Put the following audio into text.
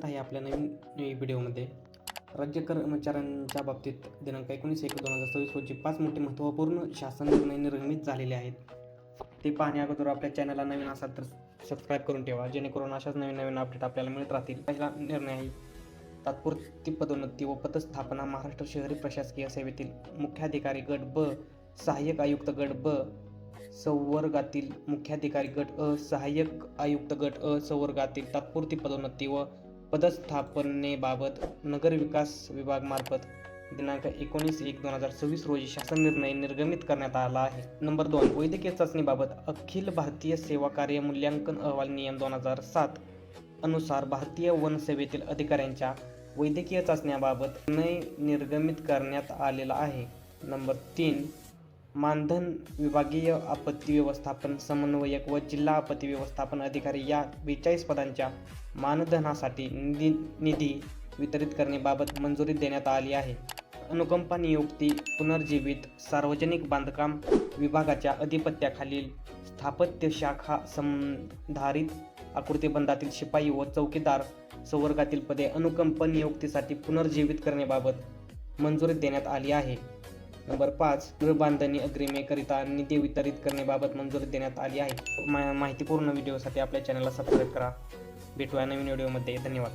स्वागत आहे आपल्या नवीन व्हिडिओमध्ये. राज्य कर्मचाऱ्यांच्या बाबतीत दिनांक एकोणीस एक दोन हजार सव्वीस रोजी पाच मोठे महत्त्वपूर्ण शासन निर्णय निर्गमित झालेले आहेत. ते पाहण्या अगोदर आपल्या चॅनलला नवीन असाल तर सबस्क्राईब करून ठेवा जेणेकरून अशाच नवीन नवीन अपडेट आपल्याला मिळत राहतील. पहिला निर्णय आहे तात्पुरती पदोन्नती व पदस्थापना महाराष्ट्र शहरी प्रशासकीय सेवेतील मुख्याधिकारी गट ब सहाय्यक आयुक्त गट ब संवर्गातील मुख्याधिकारी गट अ सहाय्यक आयुक्त गट अ संवर्गातील तात्पुरती पदोन्नती व पदस्थापनेबाबत नगर विकास विभागमार्फत दिनांक एकोणीस एक दोन हजार सव्वीस रोजी शासन निर्णय निर्गमित करण्यात आला आहे. नंबर दोन वैद्यकीय चाचणीबाबत अखिल भारतीय सेवा कार्य मूल्यांकन अहवाल नियम दोन हजार सात अनुसार भारतीय वन सेवेतील अधिकाऱ्यांच्या वैद्यकीय चाचण्याबाबत निर्णय निर्गमित करण्यात आलेला आहे. नंबर तीन मानधन विभागीय आपत्ती व्यवस्थापन समन्वयक व जिल्हा आपत्ती व्यवस्थापन अधिकारी या बेचाळीस पदांच्या मानधनासाठी निधी निधी वितरित करण्याबाबत मंजुरी देण्यात आली आहे. अनुकंपा नियुक्ती पुनर्जीवित सार्वजनिक बांधकाम विभागाच्या अधिपत्याखालील स्थापत्य शाखा संधारित आकृतीबंधातील शिपाई व चौकीदार संवर्गातील पदे अनुकंप नियुक्तीसाठी पुनर्जीवित करण्याबाबत मंजुरी देण्यात आली आहे. नंबर पाच गृहबांधणी अग्रिमेकरिता निधी वितरित करण्याबाबत मंजुरी देण्यात आली आहे. मा माहितीपूर्ण व्हिडिओसाठी आपल्या चॅनलला सबस्क्राईब करा. भेटूया नवीन व्हिडिओमध्ये धन्यवाद.